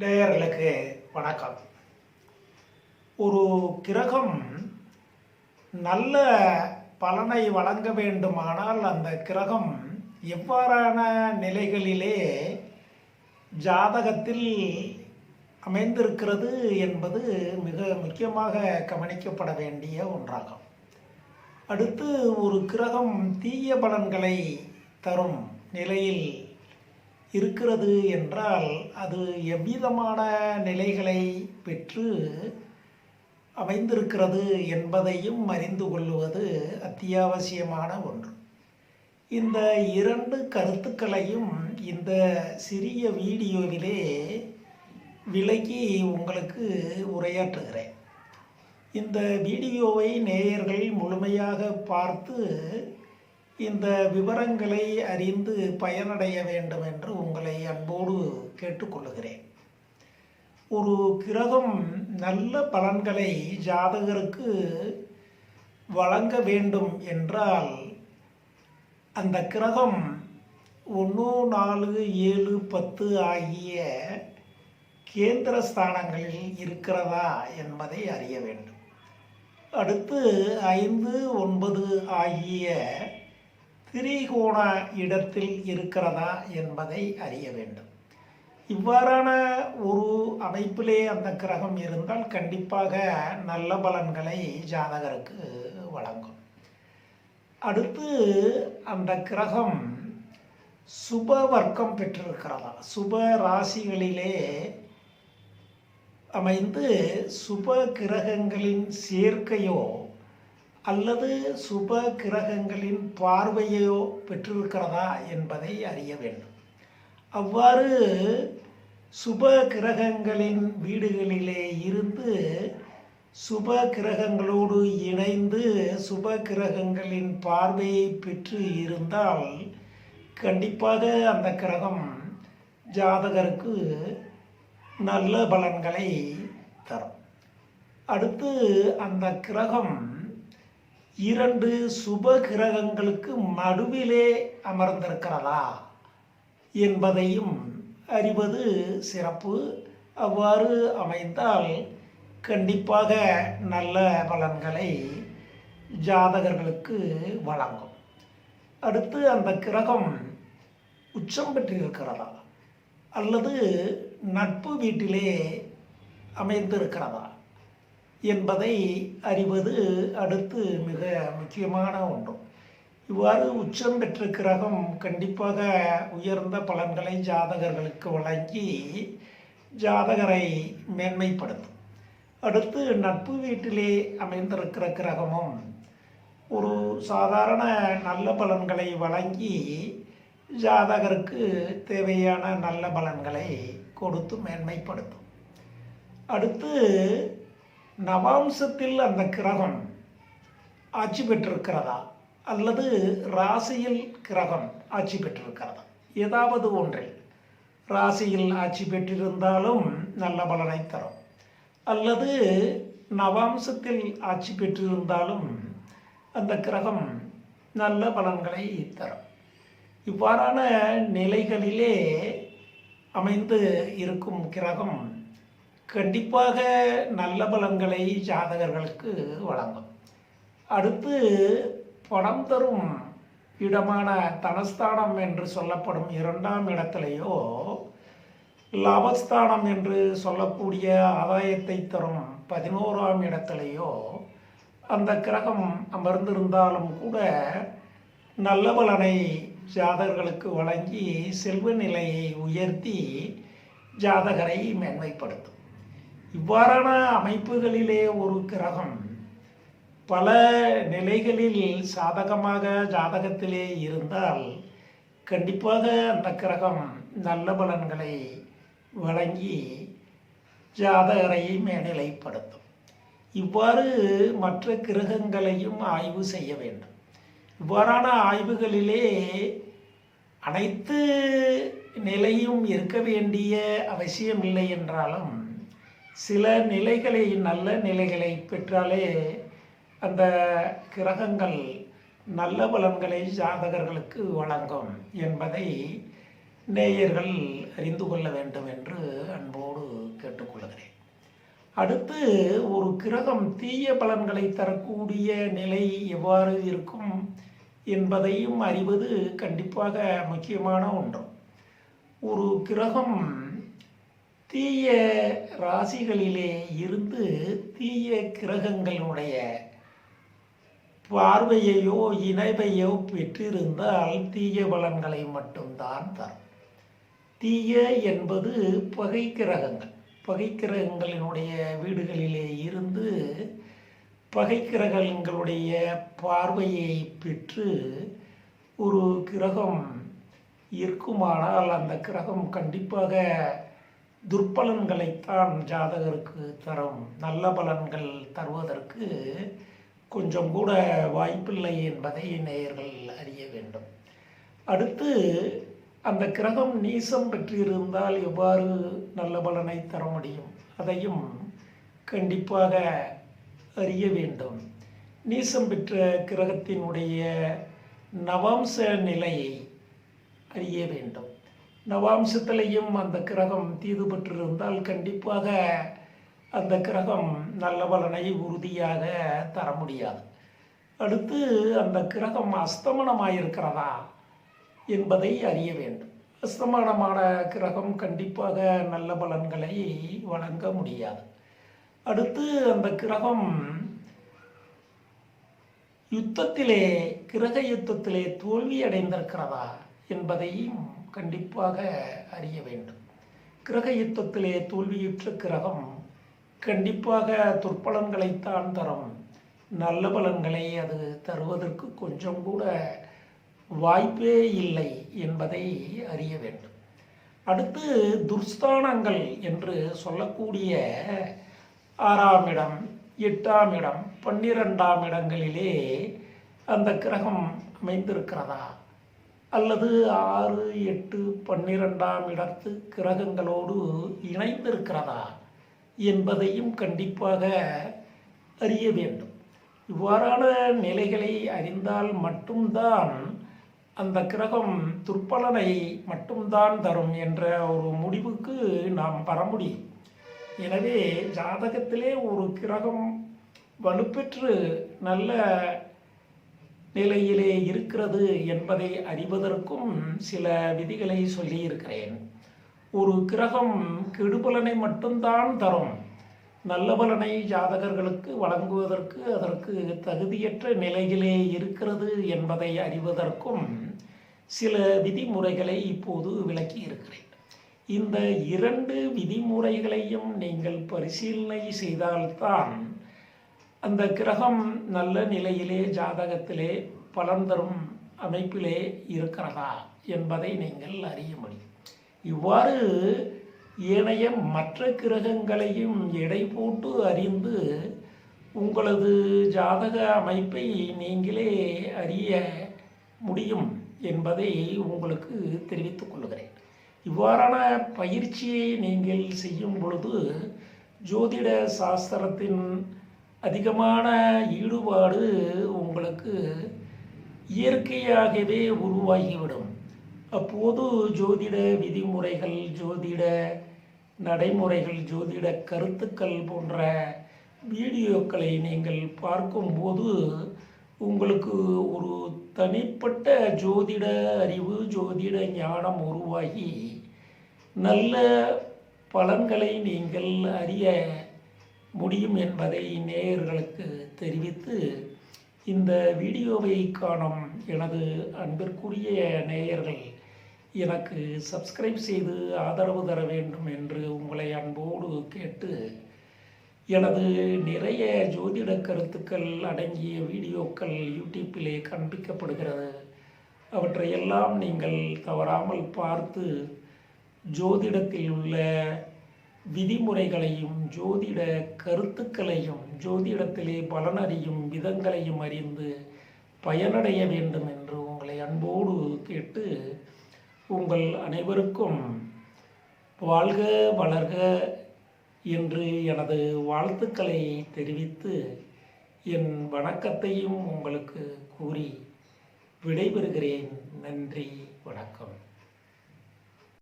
நேயர்களுக்கு வணக்கம். ஒரு கிரகம் நல்ல பலனை வழங்க வேண்டுமானால் அந்த கிரகம் எவ்வாறான நிலைகளிலே ஜாதகத்தில் அமைந்திருக்கிறது என்பது மிக முக்கியமாக கவனிக்கப்பட வேண்டிய ஒன்றாகும். அடுத்து ஒரு கிரகம் தீய பலன்களை தரும் நிலையில் இருக்கிறது என்றால் அது எவ்விதமான நிலைகளை பெற்று அமைந்திருக்கிறது என்பதையும் அறிந்து கொள்வது அத்தியாவசியமான ஒன்று. இந்த இரண்டு கருத்துக்களையும் இந்த சிறிய வீடியோவிலே விலக்கி உங்களுக்கு உரையாற்றுகிறேன். இந்த வீடியோவை நேயர்கள் முழுமையாக பார்த்து இந்த விவரங்களை அறிந்து பயனடைய வேண்டும் என்று உங்களை அன்போடு கேட்டுக்கொள்கிறேன் ஒரு கிரகம் நல்ல பலன்களை ஜாதகருக்கு வழங்க வேண்டும் என்றால் அந்த கிரகம் ஒன்று நாலு ஏழு பத்து ஆகிய கேந்திர ஸ்தானங்களில் இருக்கிறதா என்பதை அறிய வேண்டும். அடுத்து ஐந்து ஒன்பது ஆகிய திரிகோண இடத்தில் இருக்கிறதா என்பதை அறிய வேண்டும். இவ்வாறான ஒரு அமைப்பிலே அந்த கிரகம் இருந்தால் கண்டிப்பாக நல்ல பலன்களை ஜாதகருக்கு வழங்கும். அடுத்து அந்த கிரகம் சுப வர்க்கம் பெற்றிருக்கிறதா? சுப ராசிகளிலே அமைந்து சுப கிரகங்களின் சேர்க்கையோ அல்லது சுப கிரகங்களின் பார்வையோ பெற்றிருக்கிறதா என்பதை அறிய வேண்டும். அவ்வாறு சுப கிரகங்களின் வீடுகளிலே இருந்து சுப கிரகங்களோடு இணைந்து சுப கிரகங்களின் பார்வையை பெற்று இருந்தால் கண்டிப்பாக அந்த கிரகம் ஜாதகருக்கு நல்ல பலன்களை தரும். அடுத்து அந்த கிரகம் இரண்டு சுப கிரகங்களுக்கு நடுவிலே அமர்ந்திருக்கிறதா என்பதையும் அறிவது சிறப்பு. அவ்வாறு அமைந்தால் கண்டிப்பாக நல்ல பலன்களை ஜாதகர்களுக்கு வழங்கும். அடுத்து அந்த கிரகம் உச்சம் பெற்றிருக்கிறதா அல்லது நட்பு வீட்டிலே அமைந்திருக்கிறதா? என்பதை அறிவது அடுத்து மிக முக்கியமான ஒன்று. இவ்வாறு உச்சம் பெற்ற கிரகம் கண்டிப்பாக உயர்ந்த பலன்களை ஜாதகர்களுக்கு வழங்கி ஜாதகரை மேன்மைப்படுத்தும். அடுத்து நட்பு வீட்டிலே அமைந்திருக்கிற கிரகமும் ஒரு சாதாரண நல்ல பலன்களை வழங்கி ஜாதகருக்கு தேவையான நல்ல பலன்களை கொடுத்து மேன்மைப்படுத்தும். அடுத்து நவாம்சத்தில் அந்த கிரகம் ஆட்சி பெற்றிருக்கிறதா? அல்லது ராசியில் கிரகம் ஆட்சி பெற்றிருக்கிறதா? ஏதாவது ஒன்றில். ராசியில் ஆட்சி பெற்றிருந்தாலும் நல்ல பலனை தரும். அல்லது நவாம்சத்தில் ஆட்சி பெற்றிருந்தாலும் அந்த கிரகம் நல்ல பலன்களை தரும். இவ்வாறான நிலைகளிலே அமைந்து இருக்கும் கிரகம் கண்டிப்பாக நல்ல பலன்களை ஜாதகர்களுக்கு வழங்கும். அடுத்து பணம் தரும் இடமான தனஸ்தானம் என்று சொல்லப்படும் இரண்டாம் இடத்திலேயோ லாபஸ்தானம் என்று சொல்லக்கூடிய ஆதாயத்தை தரும் பதினோராம் இடத்திலேயோ அந்த கிரகம் அமர்ந்திருந்தாலும் கூட நல்ல பலனை ஜாதகர்களுக்கு வழங்கி செல்வ நிலையை உயர்த்தி ஜாதகரை மேன்மைப்படுத்தும். இவ்வாறான அமைப்புகளிலே ஒரு கிரகம் பல நிலைகளில் சாதகமாக ஜாதகத்திலே இருந்தால் கண்டிப்பாக அந்த கிரகம் நல்ல பலன்களை வழங்கி ஜாதகரை மேநிலைப்படுத்தும் இவ்வாறு மற்ற கிரகங்களையும் ஆய்வு செய்ய வேண்டும். இவ்வாறான ஆய்வுகளிலே அனைத்து நிலையும் இருக்க வேண்டிய அவசியமில்லை என்றாலும் சில நிலைகளை நல்ல நிலைகளை பெற்றாலே அந்த கிரகங்கள் நல்ல பலன்களை ஜாதகர்களுக்கு வழங்கும் என்பதை நேயர்கள் அறிந்து கொள்ள வேண்டும் என்று அன்போடு கேட்டுக்கொள்கிறேன். அடுத்து ஒரு கிரகம் தீய பலன்களை தரக்கூடிய நிலை எவ்வாறு இருக்கும் என்பதையும் அறிவது கண்டிப்பாக முக்கியமான ஒன்று. ஒரு கிரகம் தீய ராசிகளிலே இருந்து தீய கிரகங்களுடைய பார்வையையோ இணைவையோ பெற்றிருந்தால் தீய பலன்களை மட்டும்தான் தரும். தீய என்பது பகை கிரகங்கள். பகை கிரகங்களினுடைய வீடுகளிலே இருந்து பகை கிரகங்களுடைய பார்வையை பெற்று ஒரு கிரகம் இருக்குமானால் அந்த கிரகம் கண்டிப்பாக துர்பலன்களைத்தான் ஜாதகருக்கு தரும். நல்ல பலன்கள் தருவதற்கு கொஞ்சம் கூட வாய்ப்பில்லை என்பதை நேயர்கள் அறிய வேண்டும். அடுத்து அந்த கிரகம் நீசம் பெற்றிருந்தால் எவ்வாறு நல்ல பலனை தர முடியும்? அதையும் கண்டிப்பாக அறிய வேண்டும். நீசம் பெற்ற கிரகத்தினுடைய நவாம்ச நிலையை அறிய வேண்டும். நவாம்சத்திலையும் அந்த கிரகம் தீது பெற்றிருந்தால் கண்டிப்பாக அந்த கிரகம் நல்ல பலனை உறுதியாக தர முடியாது. அடுத்து அந்த கிரகம் அஸ்தமனமாயிருக்கிறதா என்பதை அறிய வேண்டும். அஸ்தமனமான கிரகம் கண்டிப்பாக நல்ல பலன்களை வழங்க முடியாது. அடுத்து அந்த கிரகம் யுத்தத்திலே கிரக யுத்தத்திலே தோல்வி அடைந்திருக்கிறதா என்பதையும் கண்டிப்பாக அறிய வேண்டும். கிரக யுத்தத்திலே தோல்வியுற்ற கிரகம் கண்டிப்பாக துர்பலன்களைத்தான் தரும். நல்ல பலன்களை அது தருவதற்கு கொஞ்சம் கூட வாய்ப்பே இல்லை என்பதை அறிய வேண்டும். அடுத்து துர்ஸ்தானங்கள் என்று சொல்லக்கூடிய ஆறாம் இடம் எட்டாம் இடம் பன்னிரெண்டாம் இடங்களிலே அந்த கிரகம் அமைந்திருக்கிறதா? அல்லது ஆறு எட்டு பன்னிரெண்டாம் இடத்து கிரகங்களோடு இணைந்திருக்கிறதா என்பதையும் கண்டிப்பாக அறிய வேண்டும். இவ்வாறான நிலைகளை அறிந்தால் மட்டும்தான் அந்த கிரகம் துர்பலனை மட்டும்தான் தரும் என்ற ஒரு முடிவுக்கு நாம் வர முடியும். எனவே ஜாதகத்திலே ஒரு கிரகம் வலுப்பெற்று நல்ல நிலையிலே இருக்கிறது என்பதை அறிவதற்கும் சில விதிகளை சொல்லியிருக்கிறேன். ஒரு கிரகம் கெடுபலனை மட்டும்தான் தரும். நல்ல பலனை ஜாதகர்களுக்கு வழங்குவதற்கு அதற்கு தகுதியற்ற நிலையிலே இருக்கிறது என்பதை அறிவதற்கும் சில விதிமுறைகளை இப்போது விளக்கி இருக்கிறேன் இந்த இரண்டு விதிமுறைகளையும் நீங்கள் பரிசீலனை செய்தால்தான் அந்த கிரகம் நல்ல நிலையிலே ஜாதகத்திலே பலன் தரும் அமைப்பிலே இருக்கிறதா என்பதை நீங்கள் அறிய முடியும். இவ்வாறு ஏனைய மற்ற கிரகங்களையும் எடை போட்டு அறிந்து உங்களது ஜாதக அமைப்பை நீங்களே அறிய முடியும் என்பதை உங்களுக்கு தெரிவித்துக் கொள்கிறேன். இவ்வாறான பயிற்சியை நீங்கள் செய்யும் பொழுது ஜோதிட சாஸ்திரத்தின் அதிகமான ஈடுபாடு உங்களுக்கு இயற்கையாகவே உருவாகிவிடும். அப்போது ஜோதிட விதிமுறைகள் ஜோதிட நடைமுறைகள் ஜோதிட கருத்துக்கள் போன்ற வீடியோக்களை நீங்கள் பார்க்கும்போது உங்களுக்கு ஒரு தனிப்பட்ட ஜோதிட அறிவு ஜோதிட ஞானம் உருவாகி நல்ல பலன்களை நீங்கள் அறிய முடியும் என்பதை நேயர்களுக்கு தெரிவித்து இந்த வீடியோவை காணும் எனது அன்பிற்குரிய நேயர்கள் எனக்கு சப்ஸ்கிரைப் செய்து ஆதரவு தர வேண்டும் என்று உங்களை அன்போடு கேட்டு எனது நிறைய ஜோதிட கருத்துக்கள் அடங்கிய வீடியோக்கள் யூடியூப்பிலே காண்பிக்கப்படுகிறது. அவற்றையெல்லாம் நீங்கள் தவறாமல் பார்த்து ஜோதிடத்தில் உள்ள விதிமுறைகளையும் ஜோதிட கருத்துக்களையும் ஜோதிடத்திலே பலனறியும் விதங்களையும் அறிந்து பயனடைய வேண்டும் என்று உங்களை அன்போடு கேட்டு உங்கள் அனைவருக்கும் வாழ்க வளர்க என்று எனது வாழ்த்துக்களை தெரிவித்து என் வணக்கத்தையும் உங்களுக்கு கூறி விடைபெறுகிறேன். நன்றி வணக்கம்.